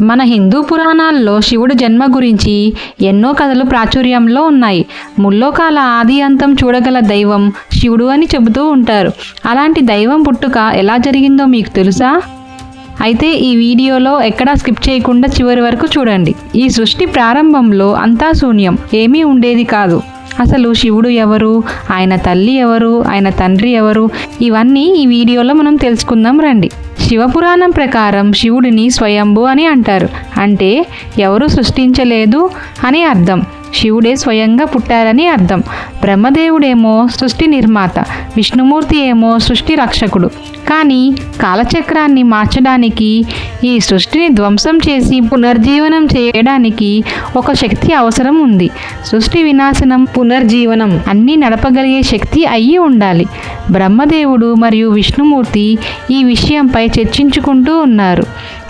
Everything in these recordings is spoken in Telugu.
మన హిందూ పురాణాల్లో శివుడు జన్మ గురించి ఎన్నో కథలు ప్రాచుర్యంలో ఉన్నాయి. ముల్లోకాల ఆది అంతం చూడగల దైవం శివుడు అని చెబుతూ ఉంటారు. అలాంటి దైవం పుట్టుక ఎలా జరిగిందో మీకు తెలుసా? అయితే ఈ వీడియోలో ఎక్కడా స్కిప్ చేయకుండా చివరి వరకు చూడండి. ఈ సృష్టి ప్రారంభంలో అంతా శూన్యం ఏమీ ఉండేది కాదు. అసలు శివుడు ఎవరు? ఆయన తల్లి ఎవరు? ఆయన తండ్రి ఎవరు? ఇవన్నీ ఈ వీడియోలో మనం తెలుసుకుందాం రండి. శివపురాణం ప్రకారం శివుడిని స్వయంభు అని అంటారు. అంటే ఎవరు సృష్టించలేదు అని అర్థం. శివుడే స్వయంగా పుట్టారని అర్థం. బ్రహ్మదేవుడేమో సృష్టి నిర్మాత విష్ణుమూర్తి ఏమో సృష్టి రక్షకుడు. కానీ కాలచక్రాన్ని మార్చడానికి ఈ సృష్టిని ధ్వంసం చేసి పునర్జీవనం చేయడానికి ఒక శక్తి అవసరం ఉంది. సృష్టి వినాశనం పునర్జీవనం. అన్నీ నడపగలిగే శక్తి అయ్యి ఉండాలి. బ్రహ్మదేవుడు మరియు విష్ణుమూర్తి ఈ విషయంపై చర్చించుకుంటూ ఉన్నారు.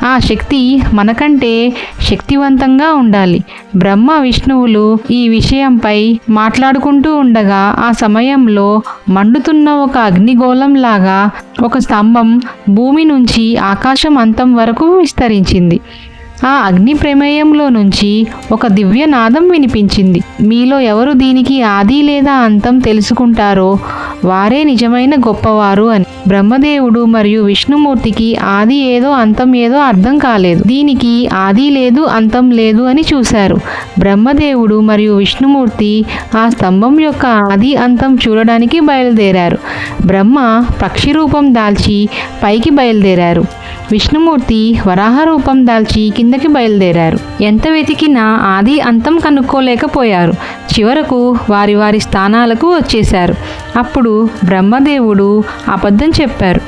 ఆ శక్తి మనకంటే శక్తివంతంగా ఉండాలి. బ్రహ్మ విష్ణువులు ఈ విషయంపై మాట్లాడుకుంటూ ఉండగా ఆ సమయంలో మండుతున్న ఒక అగ్నిగోళం లాగా ఒక స్తంభం భూమి నుంచి ఆకాశం అంతం వరకు విస్తరించింది. ఆ అగ్ని ప్రమేయంలో నుంచి ఒక దివ్య నాదం వినిపించింది. మీలో ఎవరు దీనికి ఆది లేదా అంతం తెలుసుకుంటారో వారే నిజమైన గొప్పవారు అని. బ్రహ్మదేవుడు మరియు విష్ణుమూర్తికి ఆది ఏదో అంతం ఏదో అర్థం కాలేదు. దీనికి ఆది లేదు అంతం లేదు అని చూశారు. బ్రహ్మదేవుడు మరియు విష్ణుమూర్తి ఆ స్తంభం యొక్క ఆది అంతం చూడడానికి బయలుదేరారు. బ్రహ్మ పక్షి రూపం దాల్చి పైకి బయలుదేరారు. విష్ణుమూర్తి వరాహ రూపం దాల్చి కిందకి బయలుదేరారు. ఎంత వెతికినా ఆది అంతం కనుక్కోలేకపోయారు. చివరకు వారి వారి స్థానాలకు వచ్చేశారు. అప్పుడు బ్రహ్మదేవుడు అబద్ధం చెప్పారు.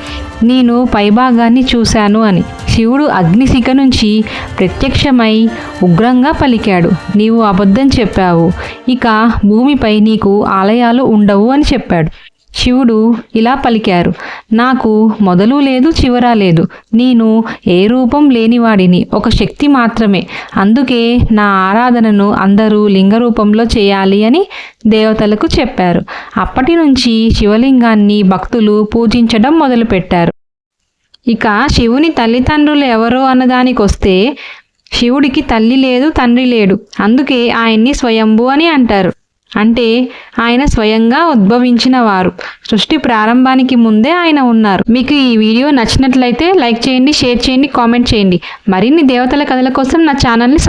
నేను పైభాగాన్ని చూశాను అని. శివుడు అగ్నిశిఖ నుంచి ప్రత్యక్షమై ఉగ్రంగా పలికాడు. నీవు అబద్ధం చెప్పావు. ఇక భూమిపై నీకు ఆలయాలు ఉండవు అని చెప్పాడు. శివుడు ఇలా పలికారు నాకు మొదలు లేదు చివర లేదు. నేను ఏ రూపం లేనివాడిని ఒక శక్తి మాత్రమే. అందుకే నా ఆరాధనను అందరూ లింగ రూపంలో చేయాలి అని దేవతలకు చెప్పారు. అప్పటి నుంచి శివలింగాన్ని భక్తులు పూజించడం మొదలుపెట్టారు. ఇక శివుని తల్లిదండ్రులు ఎవరో అన్నదానికొస్తే శివుడికి తల్లి లేదు తండ్రి లేడు. అందుకే ఆయన్ని స్వయంభు అని అంటారు. అంటే ఆయన స్వయంగా ఉద్భవించిన వారు. సృష్టి ప్రారంభానికి ముందే ఆయన ఉన్నారు. మీకు ఈ వీడియో నచ్చినట్లయితే లైక్ చేయండి షేర్ చేయండి కామెంట్ చేయండి. మరిన్ని దేవతల కథల కోసం నా ఛానల్ని